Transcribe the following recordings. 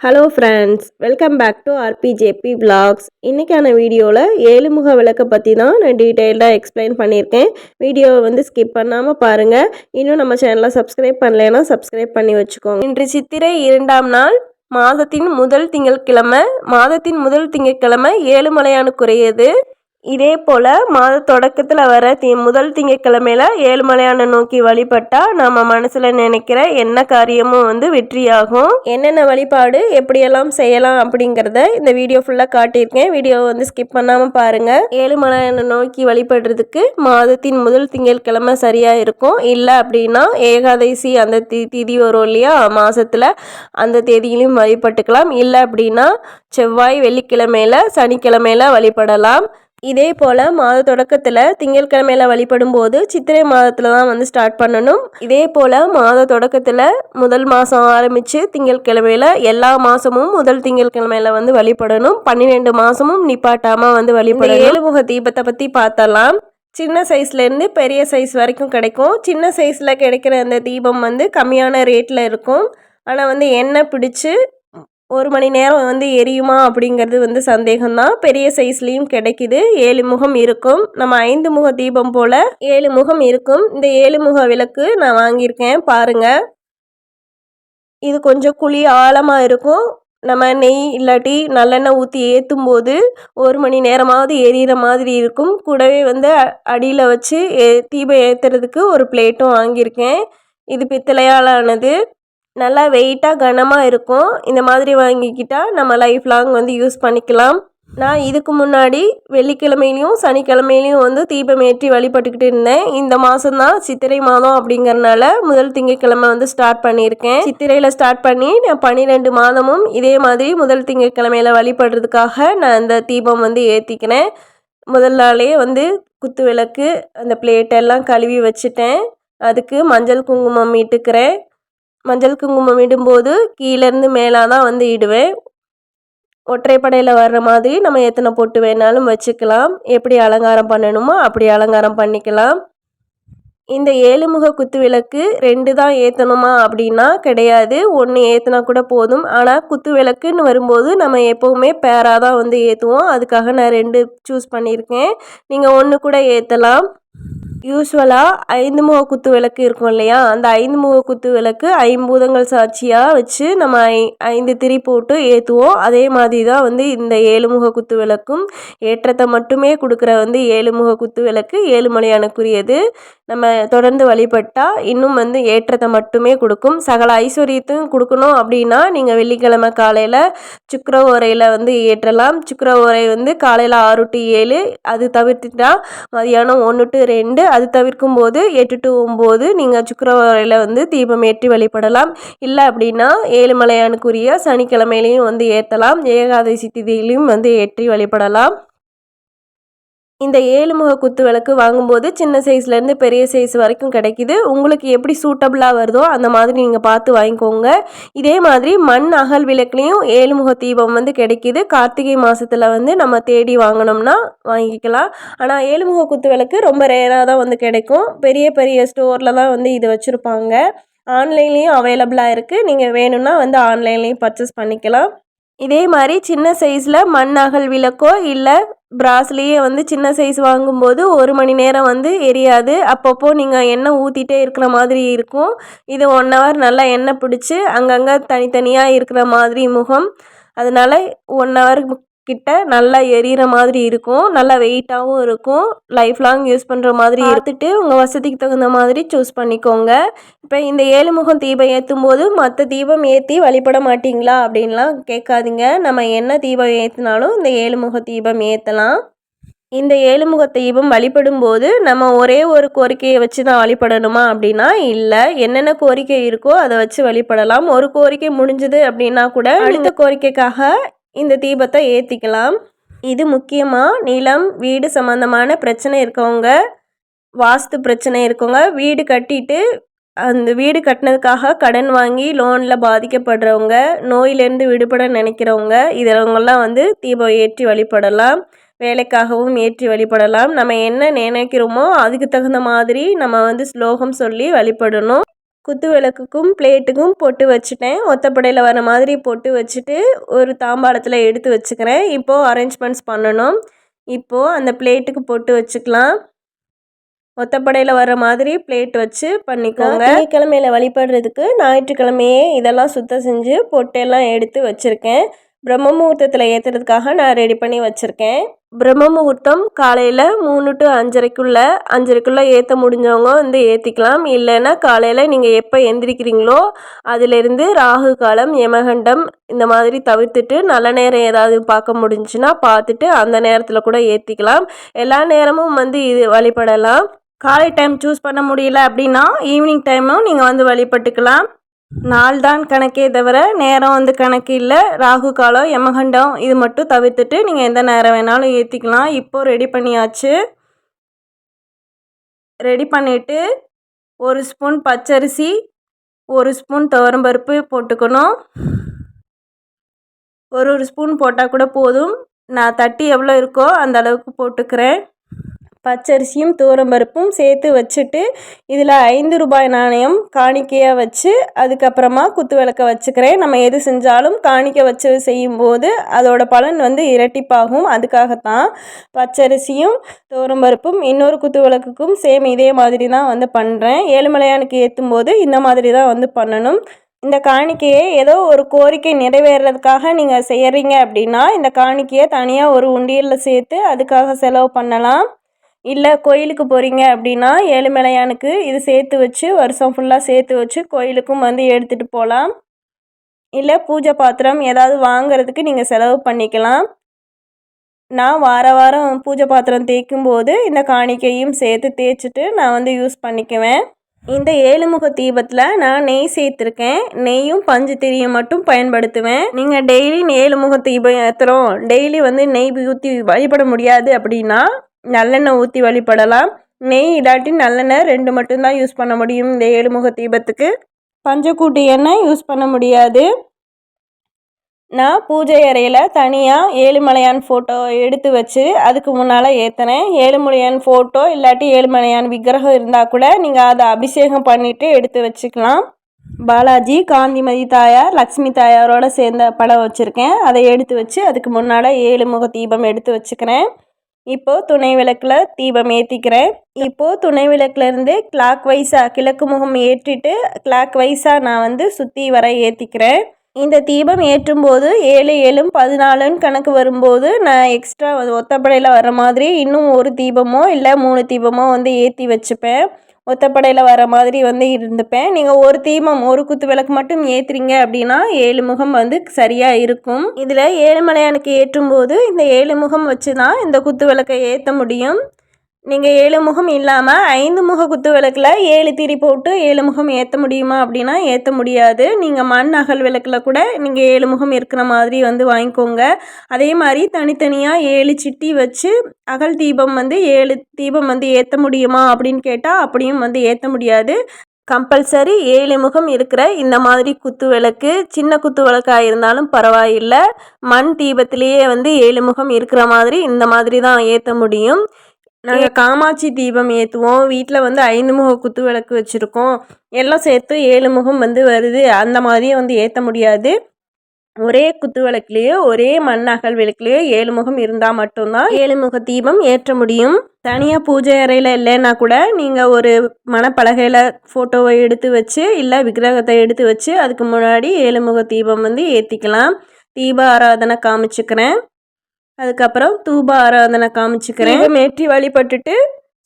Hello friends welcome back to RPJP vlogs. இன்றைக்கான வீடியோவில் ஏழுமுக விளக்கை பற்றி தான் நான் டீட்டெயில்டாக எக்ஸ்பிளைன் பண்ணியிருக்கேன். வீடியோவை வந்து ஸ்கிப் பண்ணாமல் பாருங்கள் இன்னும் நம்ம சேனலை சப்ஸ்கிரைப் பண்ணலைன்னா சப்ஸ்கிரைப் பண்ணி வச்சுக்கோங்க. இன்று சித்திரை இரண்டாம் நாள் மாதத்தின் முதல் திங்கட்கிழமை மாதத்தின் முதல் திங்கட்கிழமை ஏழுமலையானுக்குரியது. இதே போல் மாத தொடக்கத்தில் வர தி முதல் திங்கட்கிழமையில ஏழுமலையான நோக்கி வழிபட்டா நம்ம மனசில் நினைக்கிற என்ன காரியமும் வந்து வெற்றியாகும். என்னென்ன வழிபாடு எப்படியெல்லாம் செய்யலாம் அப்படிங்கிறத இந்த வீடியோ ஃபுல்லாக காட்டியிருக்கேன். வீடியோவை வந்து ஸ்கிப் பண்ணாமல் பாருங்கள் ஏழுமலையான நோக்கி வழிபடுறதுக்கு மாதத்தின் முதல் திங்கட்கிழமை சரியாக இருக்கும். இல்லை அப்படின்னா ஏகாதசி அந்த தி திதி வரும் இல்லையா? மாதத்தில் அந்த தேதியிலையும் வழிபட்டுக்கலாம். இல்லை அப்படின்னா செவ்வாய் வெள்ளிக்கிழமையில சனிக்கிழமையில வழிபடலாம். இதே போல் மாத தொடக்கத்தில் திங்கட்கிழமையில வழிபடும் போது சித்திரை மாதத்தில் தான் வந்து ஸ்டார்ட் பண்ணணும். இதே போல் மாத தொடக்கத்தில் முதல் மாதம் ஆரம்பித்து திங்கட்கிழமையில எல்லா மாதமும் முதல் திங்கட்கிழமையில வந்து வழிபடணும். பன்னிரெண்டு மாதமும் நிப்பாட்டாமல் வந்து வழிபடணும். ஏழுமுக தீபத்தை பற்றி பார்த்தலாம் சின்ன சைஸ்லேருந்து பெரிய சைஸ் வரைக்கும் கிடைக்கும். சின்ன சைஸில் கிடைக்கிற அந்த தீபம் வந்து கம்மியான ரேட்டில் இருக்கும். ஆனால் வந்து எண்ணெய் பிடிச்சி ஒரு மணி நேரம் வந்து எரியுமா அப்படிங்கிறது வந்து சந்தேகம்தான். பெரிய சைஸ்லேயும் கிடைக்குது. ஏழு முகம் இருக்கும். நம்ம ஐந்து முக தீபம் போல் ஏழு முகம் இருக்கும். இந்த ஏழு முக விளக்கு நான் வாங்கியிருக்கேன். பாருங்கள் இது கொஞ்சம் குழி ஆழமாக இருக்கும். நம்ம நெய் இல்லாட்டி நல்லெண்ணெய் ஊற்றி ஏற்றும் போது ஒரு மணி நேரமாவது எரியிற மாதிரி இருக்கும். கூடவே வந்து அடியில் வச்சு ஏ தீபம் ஏற்றுறதுக்கு ஒரு பிளேட்டும் வாங்கியிருக்கேன். இது பித்தளையாலானது. நல்லா வெயிட்டாக கனமாக இருக்கும். இந்த மாதிரி வாங்கிக்கிட்டால் நம்ம லைஃப் லாங் வந்து யூஸ் பண்ணிக்கலாம். நான் இதுக்கு முன்னாடி வெள்ளிக்கிழமையிலையும் சனிக்கிழமையிலையும் வந்து தீபம் ஏற்றி வழிபட்டுக்கிட்டு இருந்தேன். இந்த மாதம்தான் சித்திரை மாதம் அப்படிங்கிறனால முதல் திங்கட்கிழமை வந்து ஸ்டார்ட் பண்ணியிருக்கேன். சித்திரையில் ஸ்டார்ட் பண்ணி நான் பன்னிரெண்டு மாதமும் இதே மாதிரி முதல் திங்கட்கிழமையில வழிபடுறதுக்காக நான் இந்த தீபம் வந்து ஏற்றிக்கினேன் முதல் நாளே வந்து குத்து விளக்கு அந்த பிளேட்டெல்லாம் கழுவி வச்சுட்டேன். அதுக்கு மஞ்சள் குங்குமம் இட்டுக்கிறேன். மஞ்சள் குங்குமம் இடும்போது கீழேருந்து மேலே தான் வந்து இடுவேன். ஒற்றைப்படையில் வர்ற மாதிரி நம்ம எத்தனை பொட்டு வேணாலும் வச்சுக்கலாம். எப்படி அலங்காரம் பண்ணணுமோ அப்படி அலங்காரம் பண்ணிக்கலாம். இந்த ஏழுமுக குத்து விளக்கு ரெண்டு தான் ஏற்றணுமா அப்படின்னா கிடையாது. ஒன்று ஏற்றினா கூட போதும். ஆனால் குத்து விளக்குன்னு வரும்போது நம்ம எப்போவுமே பேராக தான் வந்து ஏற்றுவோம் அதுக்காக நான் ரெண்டு சூஸ் பண்ணியிருக்கேன். நீங்கள் ஒன்று கூட ஏற்றலாம் யூஸ்வலாக ஐந்து முக குத்து விளக்கு இருக்கும் இல்லையா? அந்த ஐந்து முக குத்து விளக்கு ஐம்பூதங்கள் சாட்சியாக வச்சு நம்ம ஐ ஐந்து திரி போட்டு ஏற்றுவோம் அதே மாதிரி தான் வந்து இந்த ஏழு முக குத்து விளக்கும் ஏற்றத்தை மட்டுமே கொடுக்குற வந்து ஏழு முக குத்து விளக்கு ஏழுமலையானுக்குரியது. நம்ம தொடர்ந்து வழிபட்டால் இன்னும் வந்து ஏற்றத்தை மட்டுமே கொடுக்கும். சகல ஐஸ்வர்யத்தையும் கொடுக்கணும் அப்படின்னா நீங்கள் வெள்ளிக்கிழமை காலையில் சுக்கர ஓரையில் வந்து ஏற்றலாம். சுக்கர ஓரை வந்து காலையில் ஆறு டு ஏழு. அது தவிர்த்துட்டா மதியானம் ஒன்று டு ரெண்டு. அது தவிர்க்கும் போது எட்டு டு ஒம்பது நீங்கள் சுக்கரவரையில் வந்து தீபம் ஏற்றி வழிபடலாம். இல்லை அப்படின்னா ஏழுமலையானுக்குரிய சனிக்கிழமையிலையும் வந்து ஏற்றலாம் ஏகாதசி திதியிலையும் வந்து ஏற்றி வழிபடலாம். இந்த ஏழுமுக குத்து விளக்கு வாங்கும்போது சின்ன சைஸ்லேருந்து பெரிய சைஸ் வரைக்கும் கிடைக்கிது. உங்களுக்கு எப்படி சூட்டபுளாக வருதோ அந்த மாதிரி நீங்கள் பார்த்து வாங்கிக்கோங்க. இதே மாதிரி மண் அகல் விளக்குலேயும் ஏழுமுக தீபம் வந்து கிடைக்கிது. கார்த்திகை மாதத்தில் வந்து நம்ம தேடி வாங்கினோம்னா வாங்கிக்கலாம். ஆனால் ஏழுமுக குத்து விளக்கு ரொம்ப ரேராக தான் வந்து கிடைக்கும். பெரிய பெரிய ஸ்டோரில் தான் வந்து இது வச்சுருப்பாங்க. ஆன்லைன்லேயும் அவைலபிளாக இருக்குது நீங்கள் வேணும்னா வந்து ஆன்லைன்லேயும் பர்ச்சேஸ் பண்ணிக்கலாம். இதே மாதிரி சின்ன சைஸில் மண் அகல் விளக்கோ இல்லை ப்ராஸ்லேயே வந்து சின்ன சைஸ் வாங்கும்போது ஒரு மணி நேரம் வந்து எரியாது. அப்பப்போ நீங்கள் எண்ணெய் ஊற்றிட்டே இருக்கிற மாதிரி இருக்கும். இது ஒன் ஹவர் நல்லா எண்ணெய் பிடிச்சி அங்கங்கே தனித்தனியாக இருக்கிற மாதிரி முகம். அதனால் ஒன் ஹவர் கிட்ட நல்லா எரியிற மாதிரி இருக்கும் நல்லா வெயிட்டாகவும் இருக்கும். லைஃப் லாங் யூஸ் பண்ணுற மாதிரி எடுத்துட்டு உங்கள் வசதிக்கு தகுந்த மாதிரி சூஸ் பண்ணிக்கோங்க. இப்போ இந்த ஏழு முகம் தீபம் ஏற்றும் போது மற்ற தீபம் ஏற்றி வழிபட மாட்டிங்களா அப்படின்லாம் கேட்காதீங்க. நம்ம என்ன தீபம் ஏற்றினாலும் இந்த ஏழு முக தீபம் ஏற்றலாம் இந்த ஏழுமுக தீபம் வழிபடும் போது நம்ம ஒரே ஒரு கோரிக்கையை வச்சு தான் வழிபடணுமா அப்படின்னா இல்லை என்னென்ன கோரிக்கை இருக்கோ அதை வச்சு வழிபடலாம். ஒரு கோரிக்கை முடிஞ்சது அப்படின்னா கூட அடுத்த கோரிக்கைக்காக இந்த தீபத்தை ஏற்றிக்கலாம் இது முக்கியமாக நிலம் வீடு சம்மந்தமான பிரச்சனை இருக்கவங்க வாஸ்து பிரச்சனை இருக்கவங்க வீடு கட்டிட்டு அந்த வீடு கட்டினதுக்காக கடன் வாங்கி லோனில் பாதிக்கப்படுறவங்க நோயிலேருந்து விடுபட நினைக்கிறவங்க இதெல்லாம் வந்து தீபம் ஏற்றி வழிபடலாம். வேலைக்காகவும் ஏற்றி வழிபடலாம். நம்ம என்ன நினைக்கிறோமோ அதுக்கு தகுந்த மாதிரி நம்ம வந்து ஸ்லோகம் சொல்லி வழிபடணும். குத்து விளக்குக்கும் பிளேட்டுக்கும் பொட்டு வச்சுட்டேன். ஒத்தப்படையில் வர மாதிரி பொட்டு வச்சுட்டு ஒரு தாம்பாளத்தில் எடுத்து வச்சுக்கிறேன். இப்போது அரேஞ்ச்மெண்ட்ஸ் பண்ணணும். இப்போது அந்த பிளேட்டுக்கு பொட்டு வச்சுக்கலாம். ஒத்தப்படையில் வர மாதிரி பிளேட் வச்சு பண்ணிக்கோங்க. கிழமையில் வழிபடுறதுக்கு ஞாயிற்றுக்கிழமையே இதெல்லாம் சுத்தம் செஞ்சு பொட்டெல்லாம் எடுத்து வச்சுருக்கேன். பிரம்ம முகூர்த்தத்தில் ஏற்றுறதுக்காக நான் ரெடி பண்ணி வச்சுருக்கேன். பிரம்ம முகூர்த்தம் காலையில் மூணு டு அஞ்சரைக்குள்ளே அஞ்சரைக்குள்ளே ஏற்ற முடிஞ்சவங்க வந்து ஏற்றிக்கலாம் இல்லைன்னா காலையில் நீங்கள் எப்போ எந்திரிக்கிறீங்களோ அதிலிருந்து ராகு காலம் யமகண்டம் இந்த மாதிரி தவிர்த்துட்டு நல்ல நேரம் ஏதாவது பார்க்க முடிஞ்சுன்னா பார்த்துட்டு அந்த நேரத்தில் கூட ஏற்றிக்கலாம் எல்லா நேரமும் வந்து இது வழிபடலாம். காலை டைம் சூஸ் பண்ண முடியல அப்படின்னா ஈவினிங் டைமும் நீங்கள் வந்து வழிபட்டுக்கலாம். நாள் தான் கணக்கே தவிர நேரம் வந்து கணக்கு இல்லை. ராகு காலம் யமகண்டம் இது மட்டும் தவிர்த்துட்டு நீங்கள் எந்த நேரம் வேணாலும் ஏற்றிக்கலாம் இப்போது ரெடி பண்ணியாச்சு. ரெடி பண்ணிவிட்டு ஒரு ஸ்பூன் பச்சரிசி ஒரு ஸ்பூன் துவரம்பருப்பு போட்டுக்கணும். ஒரு ஒரு ஸ்பூன் போட்டால் கூட போதும். நான் தட்டி எவ்வளோ இருக்கோ அந்த அளவுக்கு போட்டுக்கிறேன். பச்சரிசியும் பருப்பும் சேர்த்து வச்சுட்டு இதில் ஐந்து ரூபாய் நாணயம் காணிக்கையாக வச்சு அதுக்கப்புறமா குத்து விளக்க வச்சுக்கிறேன். நம்ம எது செஞ்சாலும் காணிக்கை வச்சு செய்யும்போது அதோட பலன் வந்து இரட்டிப்பாகும். அதுக்காகத்தான் பச்சரிசியும் பருப்பும் இன்னொரு குத்து விளக்குக்கும் சேம் இதே மாதிரி தான் வந்து பண்ணுறேன் ஏழுமலையானுக்கு ஏற்றும் போது இந்த மாதிரி தான் வந்து பண்ணணும். இந்த காணிக்கையை ஏதோ ஒரு கோரிக்கை நிறைவேறதுக்காக நீங்கள் செய்கிறீங்க அப்படின்னா இந்த காணிக்கையை தனியாக ஒரு உண்டியலில் சேர்த்து அதுக்காக செலவு பண்ணலாம். இல்லை கோயிலுக்கு போகிறீங்க அப்படின்னா ஏழுமலையானுக்கு இது சேர்த்து வச்சு வருஷம் ஃபுல்லாக சேர்த்து வச்சு கோயிலுக்கும் வந்து எடுத்துகிட்டு போகலாம் இல்லை பூஜை பாத்திரம் ஏதாவது வாங்கிறதுக்கு நீங்கள் செலவு பண்ணிக்கலாம். நான் வார வாரம் பூஜை பாத்திரம் தேய்க்கும்போது இந்த காணிக்கையும் சேர்த்து தேய்ச்சிட்டு நான் வந்து யூஸ் பண்ணிக்குவேன். இந்த ஏழுமுக தீபத்தில் நான் நெய் சேர்த்துருக்கேன். நெய்யும் பஞ்சு திரியும் மட்டும் பயன்படுத்துவேன். நீங்கள் டெய்லி ஏழுமுக தீபம் ஏற்றுறோம் டெய்லி வந்து நெய் ஊற்றி வழிபட முடியாது அப்படின்னா நல்லெண்ணெய் ஊற்றி வழிபடலாம். நெய் இல்லாட்டி நல்லெண்ணெய் ரெண்டு மட்டும்தான் யூஸ் பண்ண முடியும் இந்த ஏழுமுக தீபத்துக்கு. பஞ்சக்கூட்டு எண்ணெய் யூஸ் பண்ண முடியாது. நான் பூஜை அறையில் தனியாக ஏழுமலையான் ஃபோட்டோ எடுத்து வச்சு அதுக்கு முன்னால் ஏற்றினேன் ஏழுமலையான் ஃபோட்டோ இல்லாட்டி ஏழுமலையான் விக்கிரகம் இருந்தால் கூட நீங்கள் அதை அபிஷேகம் பண்ணிவிட்டு எடுத்து வச்சுக்கலாம். பாலாஜி காந்திமதி தாயார் லக்ஷ்மி தாயாரோட சேர்ந்த படம் வச்சுருக்கேன். அதை எடுத்து வச்சு அதுக்கு முன்னால் ஏழு முக தீபம் எடுத்து வச்சுக்கிறேன். இப்போது துணை விளக்கில் தீபம் ஏற்றிக்கிறேன் இப்போது துணை விளக்குலேருந்து கிளாக் வைஸாக கிழக்கு முகம் ஏற்றிட்டு கிளாக் வைஸாக நான் வந்து சுற்றி வர ஏற்றிக்கிறேன் இந்த தீபம் ஏற்றும் போது ஏழு ஏழும் பதினாலுன்னு கணக்கு வரும்போது நான் எக்ஸ்ட்ரா ஒத்தப்படையில் வர மாதிரி இன்னும் ஒரு தீபமோ இல்லை மூணு தீபமோ வந்து ஏற்றி வச்சுப்பேன். ஒத்தப்படையில் வர மாதிரி வந்து இருந்துப்பேன். நீங்கள் ஒரு தீபம் ஒரு குத்து விளக்கு மட்டும் ஏற்றுறீங்க அப்படின்னா ஏழு முகம் வந்து சரியாக இருக்கும். இதில் ஏழுமலையானுக்கு ஏற்றும் போது இந்த ஏழு முகம் வச்சு தான் இந்த குத்து விளக்கை ஏற்ற முடியும். நீங்கள் ஏழு முகம் இல்லாமல் ஐந்து முக குத்து விளக்கில் ஏழு திரி போட்டு ஏழு முகம் ஏற்ற முடியுமா அப்படின்னா ஏற்ற முடியாது. நீங்கள் மண் அகல் விளக்கில் கூட நீங்கள் ஏழு முகம் இருக்கிற மாதிரி வந்து வாங்கிக்கோங்க. அதே மாதிரி தனித்தனியாக ஏழு சிட்டி வச்சு அகல் தீபம் வந்து ஏழு தீபம் வந்து ஏற்ற முடியுமா அப்படின்னு கேட்டால் அப்படியும் வந்து ஏற்ற முடியாது. கம்பல்சரி ஏழு முகம் இருக்கிற இந்த மாதிரி குத்து விளக்கு சின்ன குத்து விளக்காக இருந்தாலும் பரவாயில்லை. மண் தீபத்திலேயே வந்து ஏழு முகம் இருக்கிற மாதிரி இந்த மாதிரி தான் ஏற்ற முடியும். நாங்கள் காமாட்சி தீபம் ஏற்றுவோம் வீட்டில் வந்து ஐந்து முக குத்து விளக்கு வச்சுருக்கோம். எல்லாம் சேர்த்து ஏழு முகம் வந்து வருது. அந்த மாதிரியே வந்து ஏற்ற முடியாது. ஒரே குத்து விளக்குலேயோ ஒரே மண் அகல் விளக்குலேயோ ஏழு முகம் இருந்தால் மட்டும்தான் ஏழு முக தீபம் ஏற்ற முடியும். தனியாக பூஜை அறையில் இல்லைன்னா கூட நீங்கள் ஒரு மணப்பலகையில் ஃபோட்டோவை எடுத்து வச்சு இல்லை விக்கிரகத்தை எடுத்து வச்சு அதுக்கு முன்னாடி ஏழு முக தீபம் வந்து ஏற்றிக்கலாம் தீப ஆராதனை காமிச்சுக்கிறேன். அதுக்கப்புறம் தூப ஆராதனை காமிச்சுக்கிறேன். மேற்றி வழிபட்டுட்டு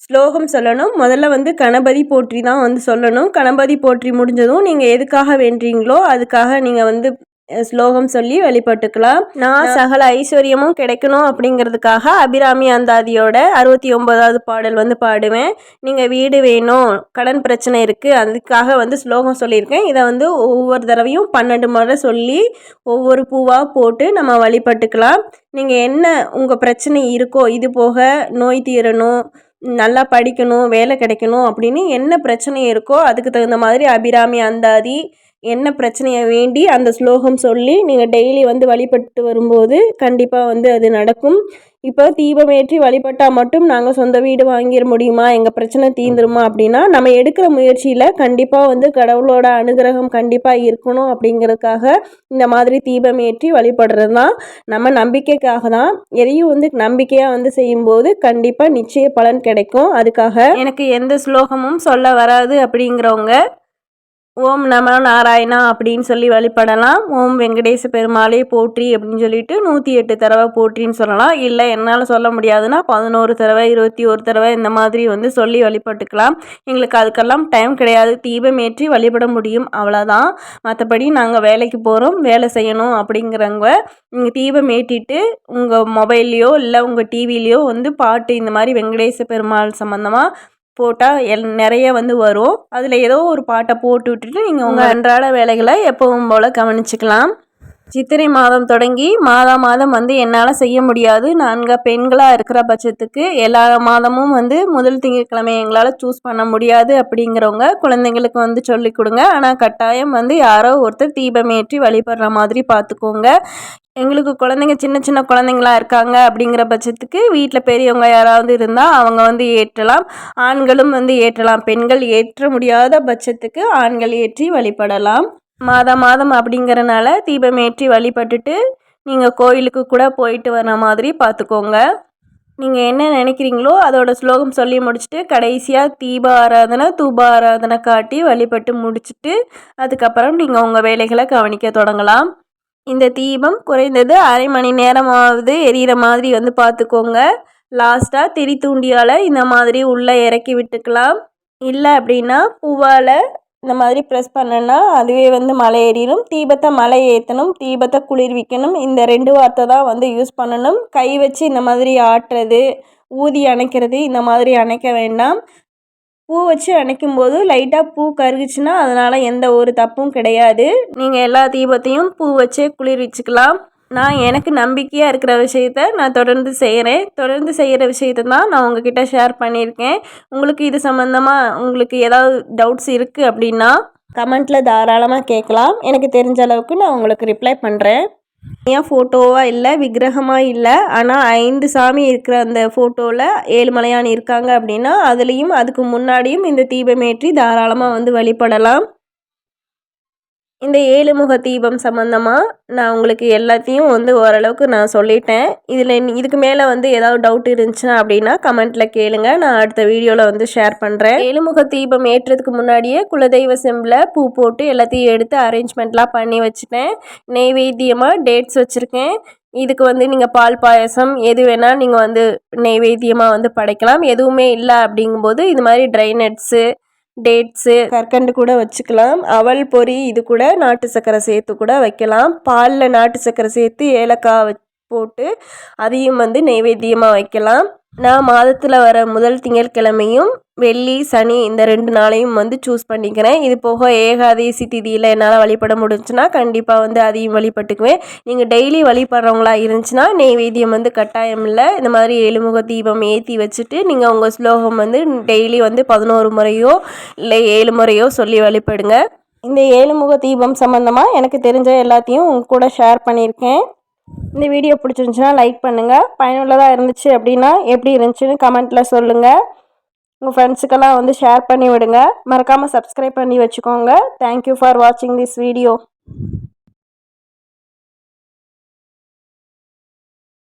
ஸ்லோகம் சொல்லணும். முதல்ல வந்து கணபதி போற்றி தான் வந்து சொல்லணும். கணபதி போற்றி முடிஞ்சதும் நீங்கள் எதுக்காக வேண்டீங்களோ அதுக்காக நீங்கள் வந்து ஸ்லோகம் சொல்லி வழிபட்டுக்கலாம் நான் சகல ஐஸ்வர்யமும் கிடைக்கணும் அப்படிங்கிறதுக்காக அபிராமி அந்தாதியோட அறுபத்தி ஒன்பதாவது பாடல் வந்து பாடுவேன். நீங்கள் வீடு வேணும் கடன் பிரச்சனை இருக்குது அதுக்காக வந்து ஸ்லோகம் சொல்லியிருக்கேன். இதை வந்து ஒவ்வொரு தடவையும் பன்னெண்டு முறை சொல்லி ஒவ்வொரு பூவாக போட்டு நம்ம வழிபட்டுக்கலாம். நீங்கள் என்ன உங்கள் பிரச்சனை இருக்கோ இது போக நோய் தீரணும் நல்லா படிக்கணும் வேலை கிடைக்கணும் அப்படின்னு என்ன பிரச்சனை இருக்கோ அதுக்கு தகுந்த மாதிரி அபிராமி அந்தாதி என்ன பிரச்சனையை வேண்டி அந்த ஸ்லோகம் சொல்லி நீங்கள் டெய்லி வந்து வழிபட்டு வரும்போது கண்டிப்பாக வந்து அது நடக்கும். இப்போ தீபம் ஏற்றி வழிபட்டால் மட்டும் நாங்கள் சொந்த வீடு வாங்கிட முடியுமா? எங்கள் பிரச்சனை தீந்துருமா அப்படின்னா நம்ம எடுக்கிற முயற்சியில் கண்டிப்பாக வந்து கடவுளோட அனுகிரகம் கண்டிப்பாக இருக்கணும் அப்படிங்கிறதுக்காக இந்த மாதிரி தீபம் ஏற்றி வழிபடுறது தான் நம்ம நம்பிக்கைக்காக தான். எதையும் வந்து நம்பிக்கையாக வந்து செய்யும்போது கண்டிப்பாக நிச்சய பலன் கிடைக்கும். அதுக்காக எனக்கு எந்த ஸ்லோகமும் சொல்ல வராது அப்படிங்கிறவங்க ஓம் நம நாராயணா அப்படின்னு சொல்லி வழிபடலாம். ஓம் வெங்கடேச பெருமாளே போற்றி அப்படின்னு சொல்லிட்டு நூற்றி எட்டு தடவை போற்றின்னு சொல்லலாம். இல்லை என்னால் சொல்ல முடியாதுன்னா பதினோரு தடவை இருபத்தி ஒரு தடவை இந்த மாதிரி வந்து சொல்லி வழிபட்டுக்கலாம். எங்களுக்கு அதுக்கெல்லாம் டைம் கிடையாது. தீபம் ஏற்றி வழிபட முடியும். அவ்வளோதான் மற்றபடி நாங்கள் வேலைக்கு போகிறோம் வேலை செய்யணும் அப்படிங்கிறவங்க நீங்கள் தீபம் ஏற்றிட்டு உங்கள் மொபைல்லையோ இல்லை உங்கள் டிவிலையோ வந்து பாட்டு இந்த மாதிரி வெங்கடேச பெருமாள் சம்மந்தமாக போட்டால் எல் நிறைய வந்து வரும். அதில் ஏதோ ஒரு பாட்டை போட்டு விட்டுட்டு நீங்கள் உங்கள் அன்றாட வேலைகளை எப்பவும் போல் கவனிச்சுக்கலாம். சித்திரை மாதம் தொடங்கி மாதா மாதம் வந்து என்னால் செய்ய முடியாது. நான்கு பெண்களாக இருக்கிற பட்சத்துக்கு எல்லா மாதமும் வந்து முதல் திங்கட்கிழமை எங்களால் சூஸ் பண்ண முடியாது அப்படிங்கிறவங்க குழந்தைங்களுக்கு வந்து சொல்லி கொடுங்க. ஆனால் கட்டாயம் வந்து யாரோ ஒருத்தர் தீபமேற்றி வழிபடுற மாதிரி பார்த்துக்கோங்க. எங்களுக்கு குழந்தைங்க சின்ன சின்ன குழந்தைங்களா இருக்காங்க அப்படிங்கிற பட்சத்துக்கு வீட்டில் பெரியவங்க யாராவது இருந்தால் அவங்க வந்து ஏற்றலாம். ஆண்களும் வந்து ஏற்றலாம். பெண்கள் ஏற்ற முடியாத பட்சத்துக்கு ஆண்கள் ஏற்றி வழிபடலாம். மாதம் மாதம் அப்படிங்கிறனால தீபம் ஏற்றி வழிபட்டுட்டு நீங்கள் கோயிலுக்கு கூட போயிட்டு வர மாதிரி பார்த்துக்கோங்க நீங்கள் என்ன நினைக்கிறீங்களோ அதோட ஸ்லோகம் சொல்லி முடிச்சுட்டு கடைசியாக தீப ஆராதனை தூப ஆராதனை காட்டி வழிபட்டு முடிச்சுட்டு அதுக்கப்புறம் நீங்கள் உங்கள் வேலைகளை கவனிக்க தொடங்கலாம். இந்த தீபம் குறைந்தது அரை மணி நேரமாவது எரியிற மாதிரி வந்து பார்த்துக்கோங்க. லாஸ்ட்டாக திரி தூண்டியால் இந்த மாதிரி உள்ளே இறக்கி விட்டுக்கலாம். இல்லை அப்படின்னா பூவால் இந்த மாதிரி ப்ரெஸ் பண்ணோன்னா அதுவே வந்து மலை ஏறிடும். தீபத்தை மலை ஏற்றணும் தீபத்தை குளிர்விக்கணும். இந்த ரெண்டு வார்த்தை தான் வந்து யூஸ் பண்ணணும். கை வச்சு இந்த மாதிரி ஆட்டுறது ஊதி அணைக்கிறது இந்த மாதிரி அணைக்க வேண்டாம். பூ வச்சு அணைக்கும் போது லைட்டாக பூ கருகுச்சுன்னா அதனால் எந்த ஒரு தப்பும் கிடையாது. நீங்கள் எல்லா தீபத்தையும் பூ வச்சே குளிர்விச்சுக்கலாம். நான் எனக்கு நம்பிக்கையாக இருக்கிற விஷயத்த நான் தொடர்ந்து செய்கிறேன் தொடர்ந்து செய்கிற விஷயத்த தான் நான் உங்ககிட்ட ஷேர் பண்ணியிருக்கேன். உங்களுக்கு இது சம்மந்தமாக உங்களுக்கு ஏதாவது டவுட்ஸ் இருக்குது அப்படின்னா கமெண்ட்டில் தாராளமாக கேட்கலாம். எனக்கு தெரிஞ்ச அளவுக்கு நான் உங்களுக்கு ரிப்ளை பண்ணுறேன் தனியாக ஃபோட்டோவாக இல்லை விக்கிரகமாக இல்லை. ஆனால் ஐந்து சாமி இருக்கிற அந்த ஃபோட்டோவில் ஏழுமலையான் இருக்காங்க அப்படின்னா அதுலேயும் அதுக்கு முன்னாடியும் இந்த தீபமேற்றி தாராளமாக வந்து வழிபடலாம். இந்த ஏழுமுக தீபம் சம்மந்தமாக நான் உங்களுக்கு எல்லாத்தையும் வந்து ஓரளவுக்கு நான் சொல்லிட்டேன். இதில் இதுக்கு மேலே வந்து ஏதாவது டவுட் இருந்துச்சுன்னா அப்படின்னா கமெண்ட்டில் கேளுங்க. நான் அடுத்த வீடியோவில் வந்து ஷேர் பண்ணுறேன் ஏழுமுக தீபம் ஏற்றுறதுக்கு முன்னாடியே குலதெய்வ செம்பில் பூ போட்டு எல்லாத்தையும் எடுத்து அரேஞ்ச்மெண்ட்லாம் பண்ணி வச்சுட்டேன். நெய்வேத்தியமாக டேட்ஸ் வச்சுருக்கேன். இதுக்கு வந்து நீங்கள் பால் பாயசம் எது வேணால் நீங்கள் வந்து நெய்வேத்தியமாக வந்து படைக்கலாம். எதுவுமே இல்லை அப்படிங்கும்போது இது மாதிரி ட்ரை நட்ஸு டேட்ஸு கற்கண்டு கூட வச்சுக்கலாம். அவல் பொரி இது கூட நாட்டு சர்க்கரை சேர்த்து கூட வைக்கலாம். பாலில் நாட்டு சர்க்கரை சேர்த்து ஏலக்காய் போட்டு அதையும் வந்து நெய்வேத்தியமாக வைக்கலாம். நான் மாதத்தில் வர முதல் திங்கட்கிழமையும் வெள்ளி சனி இந்த ரெண்டு நாளையும் வந்து சூஸ் பண்ணிக்கிறேன். இது போக ஏகாதேசி திதியில் என்னால் வழிபட முடிஞ்சுன்னா கண்டிப்பாக வந்து அதையும் வழிபட்டுக்குவேன். நீங்கள் டெய்லி வழிபடுறவங்களா இருந்துச்சுன்னா நெய்வேத்தியம் வந்து கட்டாயம் இல்லை. இந்த மாதிரி ஏழுமுக தீபம் ஏற்றி வச்சுட்டு நீங்கள் உங்கள் ஸ்லோகம் வந்து டெய்லி வந்து பதினோரு முறையோ இல்லை ஏழு முறையோ சொல்லி வழிபடுங்க. இந்த ஏழுமுக தீபம் சம்மந்தமாக எனக்கு தெரிஞ்ச எல்லாத்தையும் உங்க கூட ஷேர் பண்ணியிருக்கேன். இந்த வீடியோ பிடிச்சிருந்துச்சுன்னா லைக் பண்ணுங்கள் பயனுள்ளதாக இருந்துச்சு அப்படின்னா எப்படி இருந்துச்சுன்னு கமெண்ட்டில் சொல்லுங்கள் உங்கள் ஃப்ரெண்ட்ஸுக்கெல்லாம் வந்து ஷேர் பண்ணி விடுங்க. மறக்காமல் சப்ஸ்கிரைப் பண்ணி வச்சுக்கோங்க. தேங்க்யூ ஃபார் வாட்சிங் திஸ் வீடியோ